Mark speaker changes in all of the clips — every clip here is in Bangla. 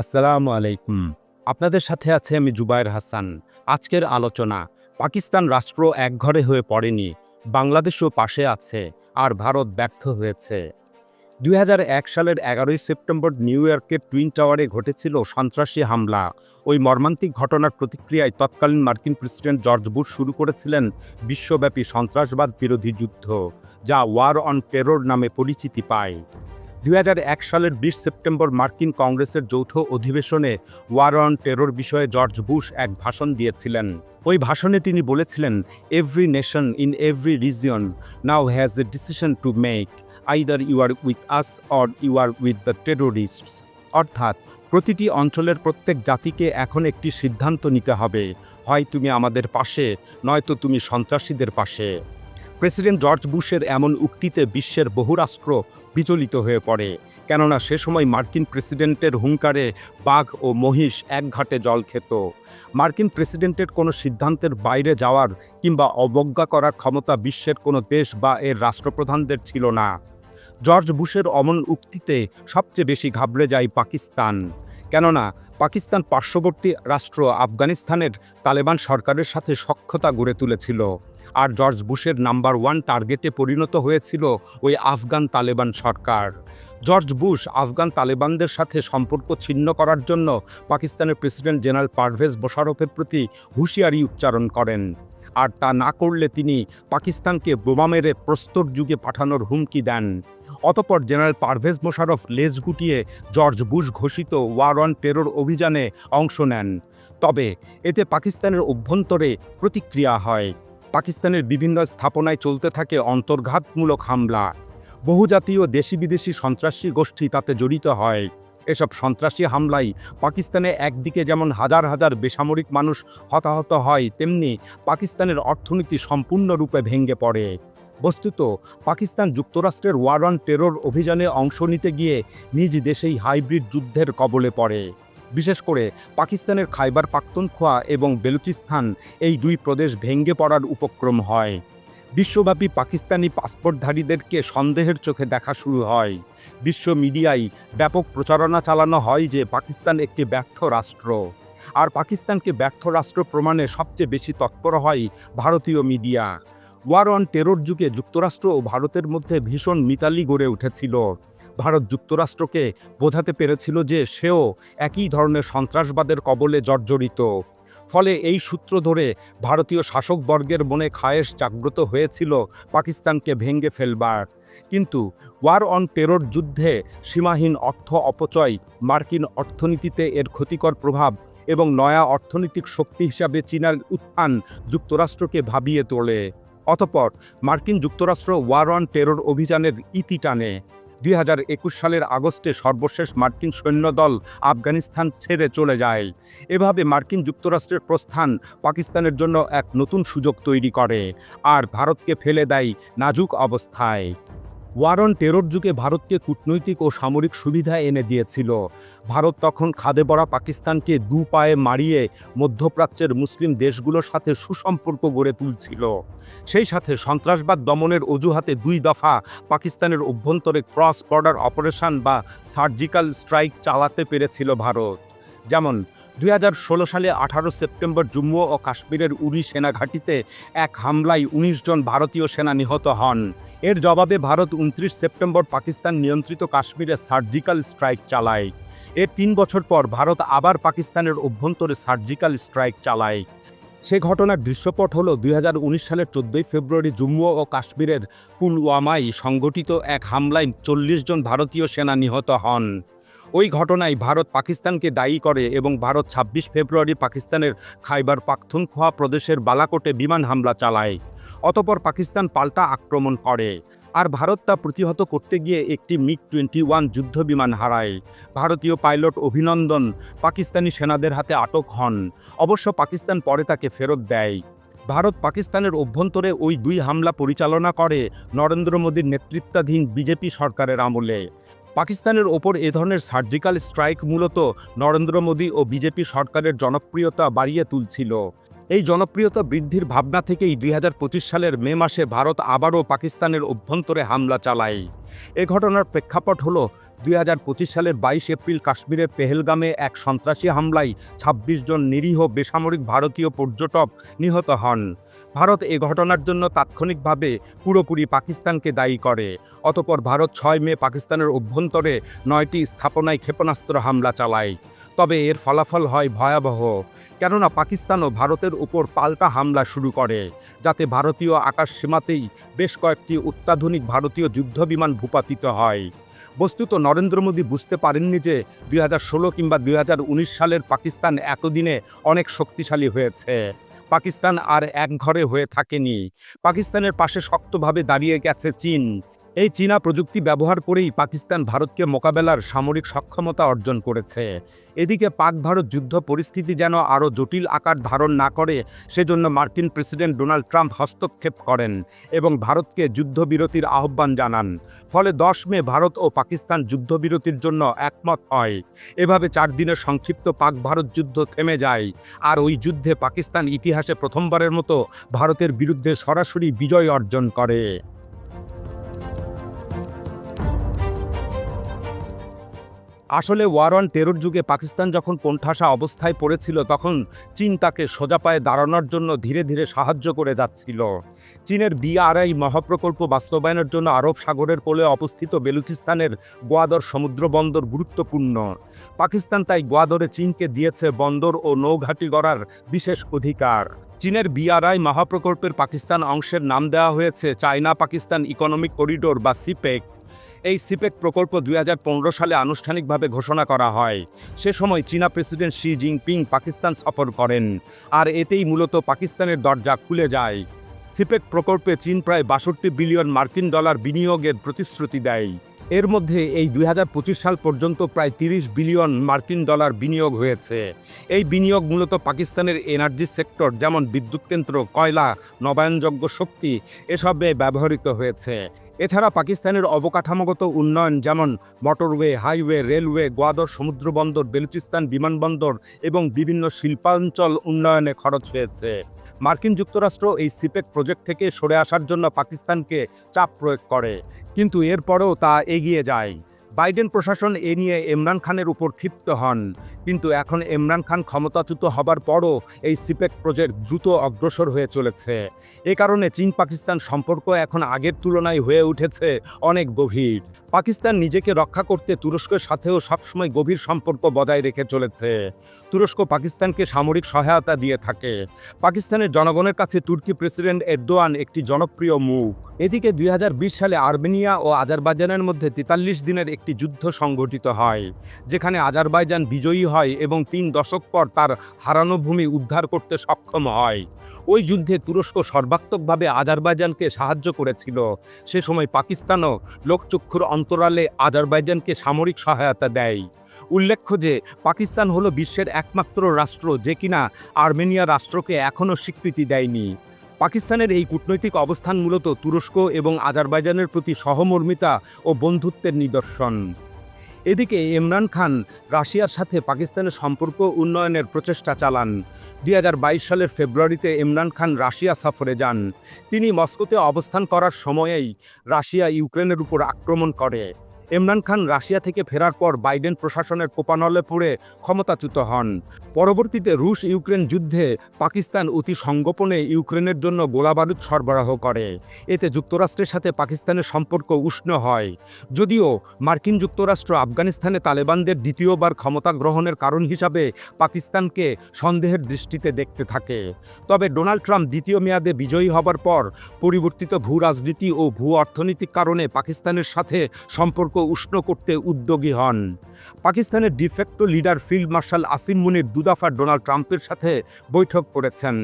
Speaker 1: আসসালামু আলাইকুম। আপনাদের সাথে আছে আমি জুবায়ের হাসান। আজকের আলোচনা, পাকিস্তান রাষ্ট্র একঘরে হয়ে পড়েনি, বাংলাদেশও পাশে আছে আর ভারত ব্যর্থ হয়েছে। দুই হাজার এক সালের এগারোই সেপ্টেম্বর নিউ ইয়র্কের টুইন টাওয়ারে ঘটেছিল সন্ত্রাসী হামলা। ওই মর্মান্তিক ঘটনার প্রতিক্রিয়ায় তৎকালীন মার্কিন প্রেসিডেন্ট জর্জ বুশ শুরু করেছিলেন বিশ্বব্যাপী সন্ত্রাসবাদ বিরোধী যুদ্ধ, যা ওয়ার অন টেরর নামে পরিচিতি পায়। দুই হাজার এক সালের বিশ সেপ্টেম্বর মার্কিন কংগ্রেসের যৌথ অধিবেশনে ওয়ার অন টেরর বিষয়ে জর্জ বুশ এক ভাষণ দিয়েছিলেন। ওই ভাষণে তিনি বলেছিলেন, every nation in every region now has a decision to make, either you are with us or you are with the terrorists. অর্থাৎ, প্রতিটি অঞ্চলের প্রত্যেক জাতিকে এখন একটি সিদ্ধান্ত নিতে হবে, হয় তুমি আমাদের পাশে, নয়তো তুমি সন্ত্রাসীদের পাশে। প্রেসিডেন্ট জর্জ বুশের এমন উক্তিতে বিশ্বের বহু রাষ্ট্র বিচলিত হয়ে পড়ে। কেননা সে সময় মার্কিন প্রেসিডেন্টের হুঙ্কারে বাঘ ও মহিষ এক ঘাটে জল খেত। মার্কিন প্রেসিডেন্টের কোনো সিদ্ধান্তের বাইরে যাওয়ার কিংবা অবজ্ঞা করার ক্ষমতা বিশ্বের কোনো দেশ বা এর রাষ্ট্রপ্রধানদের ছিল না। জর্জ বুশের অমন উক্তিতে সবচেয়ে বেশি ঘাবড়ে যায় পাকিস্তান। কেননা পাকিস্তান পার্শ্ববর্তী রাষ্ট্র আফগানিস্তানের তালেবান সরকারের সাথে সখ্যতা গড়ে তুলেছিল। আর জর্জ বুশের নাম্বার ওয়ান টার্গেটে পরিণত হয়েছিল ওই আফগান তালেবান সরকার। জর্জ বুশ আফগান তালেবানদের সাথে সম্পর্ক ছিন্ন করার জন্য পাকিস্তানের প্রেসিডেন্ট জেনারেল পারভেজ মোশারফের প্রতি হুঁশিয়ারি উচ্চারণ করেন। আর তা না করলে তিনি পাকিস্তানকে বোমা মেরে প্রস্তর যুগে পাঠানোর হুমকি দেন। অতপর জেনারেল পারভেজ মোশারফ লেজ গুটিয়ে জর্জ বুশ ঘোষিত ওয়ার অন টেরর অভিযানে অংশ নেন। তবে এতে পাকিস্তানের অভ্যন্তরে প্রতিক্রিয়া হয়। পাকিস্তানের বিভিন্ন স্থাপনায় চলতে থাকে অন্তর্ঘাতমূলক হামলা। বহুজাতীয় দেশি বিদেশি সন্ত্রাসী গোষ্ঠী তাতে জড়িত হয়। এসব সন্ত্রাসী হামলায় পাকিস্তানে একদিকে যেমন হাজার হাজার বেসামরিক মানুষ হতাহত হয়, তেমনি পাকিস্তানের অর্থনীতি সম্পূর্ণরূপে ভেঙে পড়ে। বস্তুত, পাকিস্তান যুক্তরাষ্ট্রের ওয়ার অন টেরর অভিযানে অংশ নিতে গিয়ে নিজ দেশেই হাইব্রিড যুদ্ধের কবলে পড়ে। বিশেষ করে পাকিস্তানের খাইবার পাখতুনখোয়া এবং বেলুচিস্তান এই দুই প্রদেশ ভেঙ্গে পড়ার উপক্রম হয়। বিশ্বব্যাপী পাকিস্তানি পাসপোর্টধারীদেরকে সন্দেহের চোখে দেখা শুরু হয়। বিশ্ব মিডিয়ায় ব্যাপক প্রচারণা চালানো হয় যে পাকিস্তান একটি ব্যর্থ রাষ্ট্র। আর পাকিস্তানকে ব্যর্থ রাষ্ট্র প্রমাণে সবচেয়ে বেশি তৎপর হয় ভারতীয় মিডিয়া। ওয়ার অন টেরর যুগে যুক্তরাষ্ট্র ও ভারতের মধ্যে ভীষণ মিতালি গড়ে উঠেছিল। ভারত যুক্তরাষ্ট্রকে বোঝাতে পেরেছিল যে সেও একই ধরনের সন্ত্রাসবাদের কবলে জর্জরিত। ফলে এই সূত্র ধরে ভারতীয় শাসকবর্গের মনে খায়েশ জাগ্রত হয়েছিল পাকিস্তানকে ভেঙ্গে ফেলবার। কিন্তু ওয়ার অন টেরোর যুদ্ধে সীমাহীন অর্থ অপচয়, মার্কিন অর্থনীতিতে এর ক্ষতিকর প্রভাব এবং নয়া অর্থনৈতিক শক্তি হিসাবে চীনার উত্থান যুক্তরাষ্ট্রকে ভাবিয়ে তোলে। অতপর মার্কিন যুক্তরাষ্ট্র ওয়ার অন টেরোর অভিযানের ইতি টানে। দুই হাজার একুশ সালের আগস্টে সর্বশেষ মার্কিন সৈন্যদল আফগানিস্তান ছেড়ে চলে যায়। এভাবে মার্কিন যুক্তরাষ্ট্রের প্রস্থান পাকিস্তানের জন্য এক নতুন সুযোগ তৈরি করে। আর ভারতকে ফেলে দেয় নাজুক অবস্থায়। ওয়ারন টেরর যুগে ভারতকে কূটনৈতিক ও সামরিক সুবিধা এনে দিয়েছিল। ভারত তখন খাদে বড়া পাকিস্তানকে দু পায়ে মারিয়ে মধ্যপ্রাচ্যের মুসলিম দেশগুলোর সাথে সুসম্পর্ক গড়ে তুলছিল। সেই সাথে সন্ত্রাসবাদ দমনের অজুহাতে দুই দফা পাকিস্তানের অভ্যন্তরে ক্রস বর্ডার অপারেশন বা সার্জিক্যাল স্ট্রাইক চালাতে পেরেছিল ভারত। যেমন দুই হাজার ষোলো সালে আঠারো সেপ্টেম্বর জম্মু ও কাশ্মীরের উড়ি সেনাঘাঁটিতে এক হামলায় ১৯ জন ভারতীয় সেনা নিহত হন। এর জবাবে ভারত উনত্রিশ সেপ্টেম্বর পাকিস্তান নিয়ন্ত্রিত কাশ্মীরে সার্জিক্যাল স্ট্রাইক চালায়। এর তিন বছর পর ভারত আবার পাকিস্তানের অভ্যন্তরে সার্জিক্যাল স্ট্রাইক চালায়। সে ঘটনার দৃশ্যপট হল দুই হাজার উনিশ সালের চোদ্দোই ফেব্রুয়ারি জম্মু ও কাশ্মীরের পুলওয়ামায় সংগঠিত এক হামলায় চল্লিশ জন ভারতীয় সেনা নিহত হন। ওই ঘটনায় ভারত পাকিস্তানকে দায়ী করে এবং ভারত ছাব্বিশ ফেব্রুয়ারি পাকিস্তানের খাইবার পাখতুনখোয়া প্রদেশের বালাকোটে বিমান হামলা চালায়। অতপর পাকিস্তান পাল্টা আক্রমণ করে। আর ভারত তা প্রতিহত করতে গিয়ে একটি মিগ টোয়েন্টি ওয়ান যুদ্ধ বিমান হারায়। ভারতীয় পাইলট অভিনন্দন, পাকিস্তানি সেনাদের হাতে আটক হন। অবশ্য পাকিস্তান পরে তাকে ফেরত দেয়। ভারত পাকিস্তানের অভ্যন্তরে ওই দুই হামলা পরিচালনা করে নরেন্দ্র মোদীর নেতৃত্বাধীন বিজেপি সরকারের আমলে। পাকিস্তানের ওপর এ ধরনের সার্জিক্যাল স্ট্রাইক মূলত নরেন্দ্র মোদী ও বিজেপি সরকারের জনপ্রিয়তা বাড়িয়ে তুলছিল। এই জনপ্রিয়তা বৃদ্ধির ভাবনা থেকেই দুই হাজার পঁচিশ সালের মে মাসে ভারত আবারও পাকিস্তানের অভ্যন্তরে হামলা চালায়। এ ঘটনার প্রেক্ষাপট হল দুই হাজার পঁচিশ সালের বাইশ এপ্রিল কাশ্মীরের পেহেলগামে এক সন্ত্রাসী হামলায় ২৬ জন নিরীহ বেসামরিক ভারতীয় পর্যটক নিহত হন। ভারত এ ঘটনার জন্য তাৎক্ষণিকভাবে পুরোপুরি পাকিস্তানকে দায়ী করে। অতপর ভারত ছয় মে পাকিস্তানের অভ্যন্তরে নয়টি স্থাপনায় ক্ষেপণাস্ত্র হামলা চালায়। তবে এর ফলাফল হয় ভয়াবহ। কেননা পাকিস্তানও ভারতের উপর পাল্টা হামলা শুরু করে, যাতে ভারতীয় আকাশ সীমাতেই বেশ কয়েকটি অত্যাধুনিক ভারতীয় যুদ্ধবিমান ভূপাতিত হয়। বস্তুত নরেন্দ্র মোদী বুঝতে পারেননি যে দুই হাজার ষোলো কিংবা দুই হাজার উনিশ সালের পাকিস্তান এতদিনে অনেক শক্তিশালী হয়েছে। পাকিস্তান আর এক ঘরে হয়ে থাকেনি। পাকিস্তানের পাশে শক্তভাবে দাঁড়িয়ে গেছে চীন। এই চীনা প্রযুক্তি ব্যবহার করেই পাকিস্তান ভারতকে মোকাবেলার সামরিক সক্ষমতা অর্জন করেছে। এদিকে পাক ভারত যুদ্ধ পরিস্থিতি যেন আরও জটিল আকার ধারণ না করে, সেজন্য মার্কিন প্রেসিডেন্ট ডোনাল্ড ট্রাম্প হস্তক্ষেপ করেন এবং ভারতকে যুদ্ধবিরতির আহ্বান জানান। ফলে দশ মে ভারত ও পাকিস্তান যুদ্ধবিরতির জন্য একমত হয়। এভাবে চার দিনের সংক্ষিপ্ত পাক ভারত যুদ্ধ থেমে যায়। আর ওই যুদ্ধে পাকিস্তান ইতিহাসে প্রথমবারের মতো ভারতের বিরুদ্ধে সরাসরি বিজয় অর্জন করে। আসলে ওয়ার অন টেরর যুগে পাকিস্তান যখন কোণঠাসা অবস্থায় পড়েছিল, তখন চীন তাকে সোজা পায়ে দাঁড়ানোর জন্য ধীরে ধীরে সাহায্য করে যাচ্ছিল। চীনের বিআরআই মহাপ্রকল্প বাস্তবায়নের জন্য আরব সাগরের কোলে অবস্থিত বেলুচিস্তানের গোয়াদর সমুদ্র বন্দর গুরুত্বপূর্ণ। পাকিস্তান তাই গোয়াদরে চীনকে দিয়েছে বন্দর ও নৌঘাটি গড়ার বিশেষ অধিকার। চীনের বিআরআই মহাপ্রকল্পের পাকিস্তান অংশের নাম দেওয়া হয়েছে চায়না পাকিস্তান ইকোনমিক করিডোর বা সিপেক। এই সিপেক প্রকল্প দুই হাজার পনেরো সালে আনুষ্ঠানিকভাবে ঘোষণা করা হয়। সে সময় চীনা প্রেসিডেন্ট শি জিনপিং পাকিস্তান সফর করেন, আর এতেই মূলত পাকিস্তানের দরজা খুলে যায়। সিপেক প্রকল্পে চীন প্রায় বাষট্টি বিলিয়ন মার্কিন ডলার বিনিয়োগের প্রতিশ্রুতি দেয়। এর মধ্যে এই দুই হাজার পঁচিশ সাল পর্যন্ত প্রায় তিরিশ বিলিয়ন মার্কিন ডলার বিনিয়োগ হয়েছে। এই বিনিয়োগ মূলত পাকিস্তানের এনার্জি সেক্টর যেমন বিদ্যুৎ কেন্দ্র, কয়লা, নবায়নযোগ্য শক্তি, এসবে ব্যবহৃত হয়েছে। এছাড়া পাকিস্তানের অবকাঠামোগত উন্নয়ন যেমন মোটরওয়ে, হাইওয়ে, রেলওয়ে, গোয়াদর, সমুদ্রবন্দর, বেলুচিস্তান বিমানবন্দর এবং বিভিন্ন শিল্পাঞ্চল উন্নয়নে খরচ হয়েছে। মার্কিন যুক্তরাষ্ট্র এই সিপেক প্রজেক্ট থেকে সরে আসার জন্য পাকিস্তানকে চাপ প্রয়োগ করে, কিন্তু এরপরেও তা এগিয়ে যায়। বাইডেন প্রশাসন এ নিয়ে ইমরান খানের উপর ক্ষিপ্ত হন। কিন্তু এখন ইমরান খান ক্ষমতাচ্যুত হবার পরও এই সিপেক প্রজেক্ট দ্রুত অগ্রসর হয়ে চলেছে। এ কারণে চীন পাকিস্তান সম্পর্ক এখন আগের তুলনায় হয়ে উঠেছে অনেক গভীর। পাকিস্তান নিজেকে রক্ষা করতে তুরস্কের সাথেও সবসময় গভীর সম্পর্ক বজায় রেখে চলেছে। তুরস্ক পাকিস্তানকে সামরিক সহায়তা দিয়ে থাকে। পাকিস্তানের জনগণের কাছে তুর্কি প্রেসিডেন্ট এরদোয়ান একটি জনপ্রিয় মুখ। এদিকে দুই হাজার বিশ সালে আর্মেনিয়া ও আজারবাইজানের মধ্যে তেতাল্লিশ দিনের একটি যুদ্ধ সংঘটিত হয়, যেখানে আজারবাইজান বিজয়ী হয় এবং তিন দশক পর তার হারানো ভূমি উদ্ধার করতে সক্ষম হয়। ওই যুদ্ধে তুরস্ক সর্বাত্মকভাবে আজারবাইজানকে সাহায্য করেছিল। সে সময় পাকিস্তানও লোকচক্ষুর অন্তরালে আজারবাইজানকে সামরিক সহায়তা দেয়। উল্লেখ্য যে, পাকিস্তান হলো বিশ্বের একমাত্র রাষ্ট্র যে কিনা আর্মেনিয়া রাষ্ট্রকে এখনও স্বীকৃতি দেয়নি। পাকিস্তানের এই কূটনৈতিক অবস্থান মূলত তুরস্ক এবং আজারবাইজানের প্রতি সহমর্মিতা ও বন্ধুত্বের নিদর্শন। এদিকে ইমরান খান রাশিয়ার সাথে পাকিস্তানের সম্পর্ক উন্নয়নের প্রচেষ্টা চালান। দু হাজার বাইশ সালের ফেব্রুয়ারিতে ইমরান খান রাশিয়া সফরে যান। তিনি মস্কোতে অবস্থান করার সময়েই রাশিয়া ইউক্রেনের উপর আক্রমণ করে। ইমরান খান রাশিয়া থেকে ফেরার পর বাইডেন প্রশাসনের কোপানলে পড়ে ক্ষমতাচ্যুত হন। পরবর্তীতে রুশ ইউক্রেন যুদ্ধে পাকিস্তান অতি সংগোপনে ইউক্রেনের জন্য গোলাবারুদ সরবরাহ করে। এতে যুক্তরাষ্ট্রের সাথে পাকিস্তানের সম্পর্ক উষ্ণ হয়। যদিও মার্কিন যুক্তরাষ্ট্র আফগানিস্তানে তালেবানদের দ্বিতীয়বার ক্ষমতা গ্রহণের কারণ হিসাবে পাকিস্তানকে সন্দেহের দৃষ্টিতে দেখতে থাকে। তবে ডোনাল্ড ট্রাম্প দ্বিতীয় মেয়াদে বিজয়ী হবার পর পরিবর্তিত ভূ রাজনীতি ও ভূ অর্থনৈতিক কারণে পাকিস্তানের সাথে সম্পর্ক উষ্ণ করতে উদ্যোগী হন। পাকিস্তানের de facto leader field marshal Asim Munir দুদাফা Donald ট্রাম্পের সাথে বৈঠক করেছেন।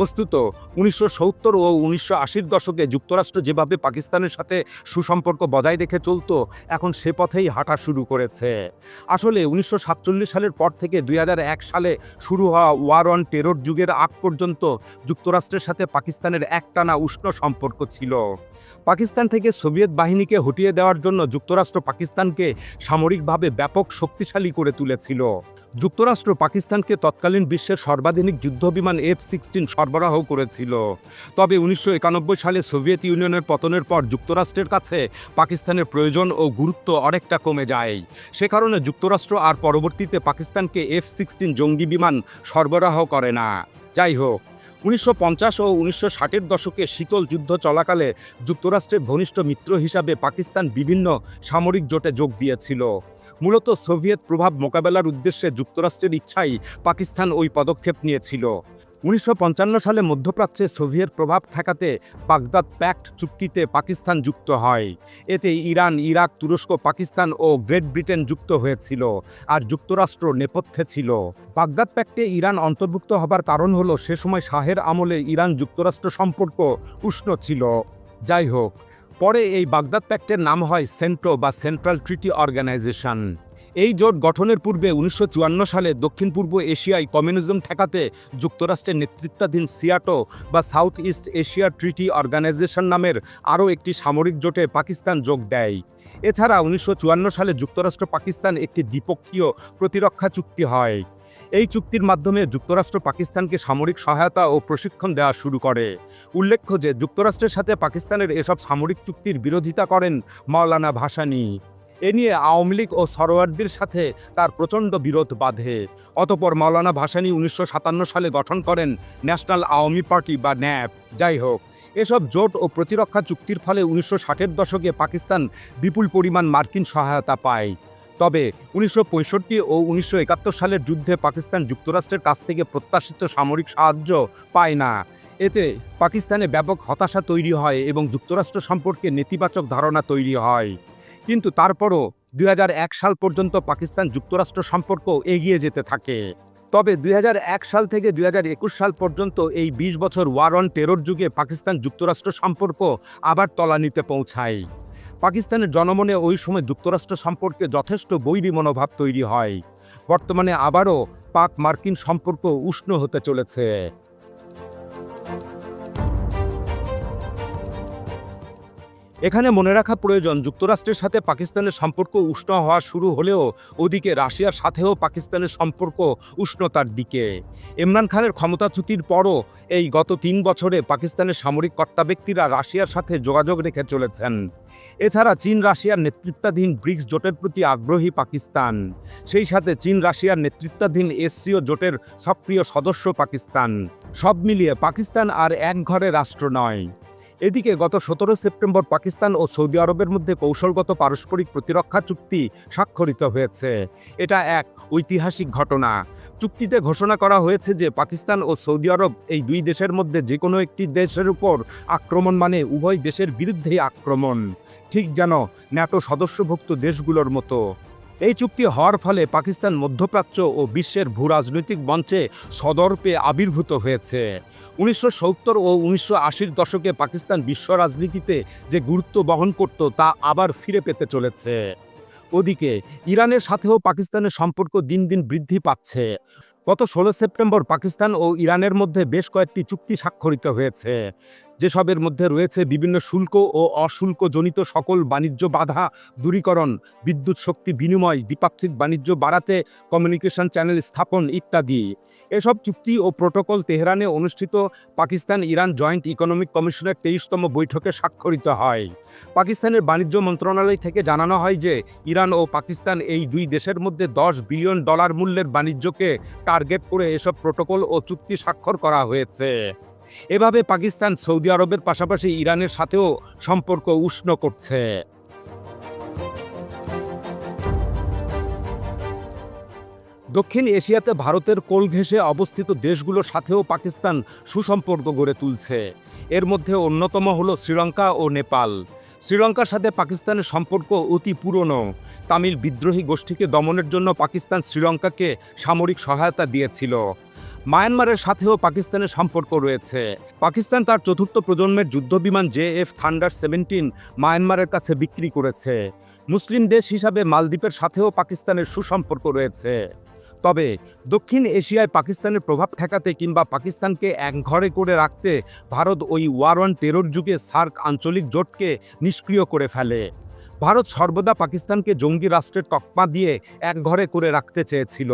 Speaker 1: বস্তুত, উনিশশো সত্তর ও উনিশশো আশির দশকে যুক্তরাষ্ট্র যেভাবে পাকিস্তানের সাথে সুসম্পর্ক বজায় রেখে চলত, এখন সে পথেই হাঁটা শুরু করেছে। আসলে উনিশশো সাতচল্লিশ সালের পর থেকে দুই হাজার এক সালে শুরু হওয়া ওয়ার অন টেরর যুগের আগ পর্যন্ত যুক্তরাষ্ট্রের সাথে পাকিস্তানের একটানা উষ্ণ সম্পর্ক ছিল। পাকিস্তান থেকে সোভিয়েত বাহিনীকে হটিয়ে দেওয়ার জন্য যুক্তরাষ্ট্র পাকিস্তানকে সামরিকভাবে ব্যাপক শক্তিশালী করে তুলেছিল। যুক্তরাষ্ট্র পাকিস্তানকে তৎকালীন বিশ্বের সর্বাধুনিক যুদ্ধবিমান এফ সিক্সটিন সরবরাহ করেছিল। তবে উনিশশো একানব্বই সালে সোভিয়েত ইউনিয়নের পতনের পর যুক্তরাষ্ট্রের কাছে পাকিস্তানের প্রয়োজন ও গুরুত্ব অনেকটা কমে যায়। সে কারণে যুক্তরাষ্ট্র আর পরবর্তীতে পাকিস্তানকে এফ সিক্সটিন জঙ্গি বিমান সরবরাহ করে না। যাই হোক উনিশশো পঞ্চাশ ও উনিশশো ষাটের দশকে শীতল যুদ্ধ চলাকালে যুক্তরাষ্ট্রের ঘনিষ্ঠ মিত্র হিসাবে পাকিস্তান বিভিন্ন সামরিক জোটে যোগ দিয়েছিল। মূলত সোভিয়েত প্রভাব মোকাবেলার উদ্দেশ্যে যুক্তরাষ্ট্রের ইচ্ছাই পাকিস্তান ওই পদক্ষেপ নিয়েছিল। উনিশশো পঞ্চান্ন সালে মধ্যপ্রাচ্যে সোভিয়েত প্রভাব ঠেকাতে বাগদাদ প্যাক্ট চুক্তিতে পাকিস্তান যুক্ত হয়। এতে ইরান, ইরাক, তুরস্ক, পাকিস্তান ও গ্রেট ব্রিটেন যুক্ত হয়েছিল আর যুক্তরাষ্ট্র নেপথ্যে ছিল। বাগদাদ প্যাক্টে ইরান অন্তর্ভুক্ত হবার কারণ হলো সে সময় শাহের আমলে ইরান যুক্তরাষ্ট্র সম্পর্ক উষ্ণ ছিল। যাই হোক, পরে এই বাগদাদ প্যাক্টের নাম হয় সেন্ট্রো বা সেন্ট্রাল ট্রিটি অর্গানাইজেশন। এই জোট গঠনের পূর্বে উনিশশো চুয়ান্ন সালে দক্ষিণ পূর্ব এশিয়ায় কমিউনিজম ঠেকাতে যুক্তরাষ্ট্রের নেতৃত্বাধীন সিয়াটো বা South East Asia Treaty Organization নামের আরও একটি সামরিক জোটে পাকিস্তান যোগ দেয়। এছাড়া উনিশশো চুয়ান্ন সালে যুক্তরাষ্ট্র পাকিস্তান একটি দ্বিপক্ষীয় প্রতিরক্ষা চুক্তি হয়। এই চুক্তির মাধ্যমে যুক্তরাষ্ট্র পাকিস্তানকে সামরিক সহায়তা ও প্রশিক্ষণ দেওয়া শুরু করে। উল্লেখ্য যে যুক্তরাষ্ট্রের সাথে পাকিস্তানের এসব সামরিক চুক্তির বিরোধিতা করেন মাওলানা ভাসানী। এ নিয়ে আওয়ামী লীগ ও সরোয়ারদের সাথে তার প্রচণ্ড বিরোধ বাঁধে। অতপর মাওলানা ভাসানী উনিশশো সাতান্ন সালে গঠন করেন ন্যাশনাল আওয়ামী পার্টি বা ন্যাপ। যাই হোক, এসব জোট ও প্রতিরক্ষা চুক্তির ফলে উনিশশো ষাটের দশকে পাকিস্তান বিপুল পরিমাণ মার্কিন সহায়তা পায়। তবে উনিশশো পঁয়ষট্টি ও উনিশশো একাত্তর সালের যুদ্ধে পাকিস্তান যুক্তরাষ্ট্রের কাছ থেকে প্রত্যাশিত সামরিক সাহায্য পায় না। এতে পাকিস্তানে ব্যাপক হতাশা তৈরি হয় এবং যুক্তরাষ্ট্র সম্পর্কে নেতিবাচক ধারণা তৈরি হয়। কিন্তু তারপরও দুই হাজার এক সাল পর্যন্ত পাকিস্তান যুক্তরাষ্ট্র সম্পর্ক এগিয়ে যেতে থাকে। তবে দুই হাজার এক সাল থেকে দুই হাজার একুশ সাল পর্যন্ত এই ২০ বছর ওয়ার অন টেরর যুগে পাকিস্তান যুক্তরাষ্ট্র সম্পর্ক আবার তলানিতে পৌঁছায়। পাকিস্তানের জনমনে ওই সময় যুক্তরাষ্ট্র সম্পর্কে যথেষ্ট বৈরী মনোভাব তৈরি হয়। বর্তমানে আবারও পাক মার্কিন সম্পর্ক উষ্ণ হতে চলেছে। এখানে মনে রাখা প্রয়োজন, যুক্তরাষ্ট্রের সাথে পাকিস্তানের সম্পর্ক উষ্ণ হওয়া শুরু হলেও ওদিকে রাশিয়ার সাথেও পাকিস্তানের সম্পর্ক উষ্ণতার দিকে। ইমরান খানের ক্ষমতাচ্যুতির পরও এই গত তিন বছরে পাকিস্তানের সামরিক কর্তা ব্যক্তিরা রাশিয়ার সাথে যোগাযোগ রেখে চলেছেন। এছাড়া চীন রাশিয়ার নেতৃত্বাধীন ব্রিক্স জোটের প্রতি আগ্রহী পাকিস্তান। সেই সাথে চীন রাশিয়ার নেতৃত্বাধীন এসসিও জোটের সক্রিয় সদস্য পাকিস্তান। সব মিলিয়ে পাকিস্তান আর এক ঘরে রাষ্ট্র নয়। এদিকে গত সতেরো সেপ্টেম্বর পাকিস্তান ও সৌদি আরবের মধ্যে কৌশলগত পারস্পরিক প্রতিরক্ষা চুক্তি স্বাক্ষরিত হয়েছে। এটা এক ঐতিহাসিক ঘটনা। চুক্তিতে ঘোষণা করা হয়েছে যে পাকিস্তান ও সৌদি আরব এই দুই দেশের মধ্যে যে কোনো একটি দেশের উপর আক্রমণ মানে উভয় দেশের বিরুদ্ধেই আক্রমণ। ঠিক যেন ন্যাটো সদস্যভুক্ত দেশগুলোর মতো। এই চুক্তি হওয়ার ফলে পাকিস্তান মধ্যপ্রাচ্য ও বিশ্বের ভূ রাজনৈতিক মঞ্চে সদর্পে আবির্ভূত হয়েছে। উনিশশো সত্তর ও উনিশশো আশির দশকে পাকিস্তান বিশ্ব রাজনীতিতে যে গুরুত্ব বহন করত তা আবার ফিরে পেতে চলেছে। ওদিকে, ইরানের সাথেও পাকিস্তানের সম্পর্ক দিন দিন বৃদ্ধি পাচ্ছে। গত ষোলো সেপ্টেম্বর পাকিস্তান ও ইরানের মধ্যে বেশ কয়েকটি চুক্তি স্বাক্ষরিত হয়েছে। যেসবের মধ্যে রয়েছে বিভিন্ন শুল্ক ও অশুল্কজনিত সকল বাণিজ্য বাধা দূরীকরণ, বিদ্যুৎ শক্তি বিনিময়, দ্বিপাক্ষিক বাণিজ্য বাড়াতে, কমিউনিকেশন চ্যানেল স্থাপন ইত্যাদি। এসব চুক্তি ও প্রোটোকল তেহরানে অনুষ্ঠিত পাকিস্তান ইরান জয়েন্ট ইকোনমিক কমিশনের তেইশতম বৈঠকে স্বাক্ষরিত হয়। পাকিস্তানের বাণিজ্য মন্ত্রণালয় থেকে জানানো হয় যে, ইরান ও পাকিস্তান এই দুই দেশের মধ্যে দশ বিলিয়ন ডলার মূল্যের বাণিজ্যকে টার্গেট করে এসব প্রোটোকল ও চুক্তি স্বাক্ষর করা হয়েছে। এভাবে পাকিস্তান সৌদি আরবের পাশাপাশি ইরানের সাথেও সম্পর্ক উষ্ণ করছে। দক্ষিণ এশিয়াতে ভারতের কোল ঘেঁষে অবস্থিত দেশগুলোর সাথেও পাকিস্তান সুসম্পর্ক গড়ে তুলছে। এর মধ্যে অন্যতম হল শ্রীলঙ্কা ও নেপাল। শ্রীলঙ্কার সাথে পাকিস্তানের সম্পর্ক অতি পুরনো। তামিল বিদ্রোহী গোষ্ঠীকে দমনের জন্য পাকিস্তান শ্রীলঙ্কাকে সামরিক সহায়তা দিয়েছিল। মায়ানমারের সাথেও পাকিস্তানের সম্পর্ক রয়েছে। পাকিস্তান তার চতুর্থ প্রজন্মের যুদ্ধবিমান জে এফ থান্ডার সেভেন্টিন মায়ানমারের কাছে বিক্রি করেছে। মুসলিম দেশ হিসাবে মালদ্বীপের সাথেও পাকিস্তানের সুসম্পর্ক রয়েছে। তবে দক্ষিণ এশিয়ায় পাকিস্তানের প্রভাব ঠেকাতে কিংবা পাকিস্তানকে একঘরে করে রাখতে ভারত ওই ওয়ার ওয়ান টেরর যুগে সার্ক আঞ্চলিক জোটকে নিষ্ক্রিয় করে ফেলে। ভারত সর্বদা পাকিস্তানকে জঙ্গি রাষ্ট্রের তকমা দিয়ে এক ঘরে করে রাখতে চেয়েছিল।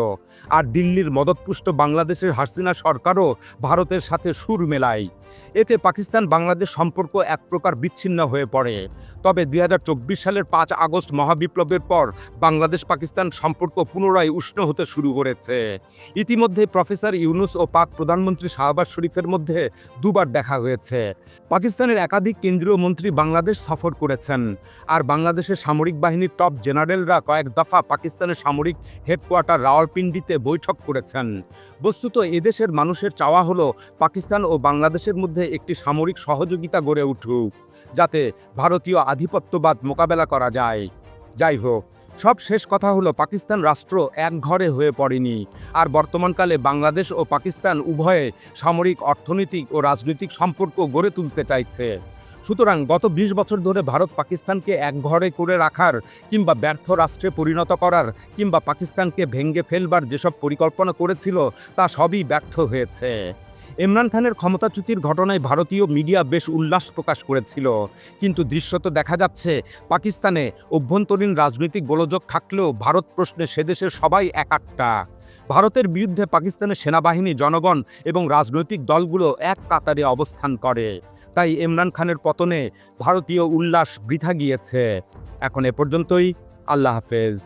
Speaker 1: আর দিল্লির মদতপুষ্ট বাংলাদেশের হাসিনা সরকারও ভারতের সাথে সুর মেলায় এতে পাকিস্তান বাংলাদেশ সম্পর্ক এক প্রকার বিচ্ছিন্ন হয়ে পড়ে। তবে দুই হাজার চব্বিশ সালের পাঁচ আগস্ট মহাবিপ্লবের পর বাংলাদেশ পাকিস্তান সম্পর্ক পুনরায় উষ্ণ হতে শুরু করেছে। ইতিমধ্যে প্রফেসর ইউনুস ও পাক প্রধানমন্ত্রী শাহবাজ শরীফের মধ্যে দুবার দেখা হয়েছে। পাকিস্তানের একাধিক কেন্দ্রীয় মন্ত্রী বাংলাদেশ সফর করেছেন আর বাংলাদেশের সামরিক বাহিনীর টপ জেনারেলরা কয়েক দফা পাকিস্তানের সামরিক হেডকোয়ার্টার রাওয়ালপিন্ডিতে বৈঠক করেছেন। বস্তুত এদেশের মানুষের চাওয়া হলো পাকিস্তান ও বাংলাদেশের মধ্যে একটি সামরিক সহযোগিতা গড়ে উঠুক, যাতে ভারতীয় আধিপত্যবাদ মোকাবেলা করা যায়। যাই হোক, সব শেষ কথা হলো পাকিস্তান রাষ্ট্র এক ঘরে হয়ে পড়েনি, আর বর্তমানকালে বাংলাদেশ ও পাকিস্তান উভয়ে সামরিক, অর্থনৈতিক ও রাজনৈতিক সম্পর্ক গড়ে তুলতে চাইছে। সুতরাং গত ২০ বছর ধরে ভারত পাকিস্তানকে এক ঘরে করে রাখার কিংবা ব্যর্থ রাষ্ট্রে পরিণত করার কিংবা পাকিস্তানকে ভেঙ্গে ফেলবার যেসব পরিকল্পনা করেছিল, তা সবই ব্যর্থ হয়েছে। ইমরান খানের ক্ষমতাচ্যুতির ঘটনায় ভারতীয় মিডিয়া বেশ উল্লাস প্রকাশ করেছিল। কিন্তু দৃশ্যত দেখা যাচ্ছে, পাকিস্তানে অভ্যন্তরীণ রাজনৈতিক গোলযোগ থাকলেও ভারত প্রশ্নে সেদেশের সবাই একাট্টা। ভারতের বিরুদ্ধে পাকিস্তানের সেনাবাহিনী, জনগণ এবং রাজনৈতিক দলগুলো এক কাতারে অবস্থান করে। তাই ইমরান খানের পতনে ভারতীয় উল্লাস বৃথা গিয়েছে। এখন এ পর্যন্তই, আল্লাহ হাফেজ।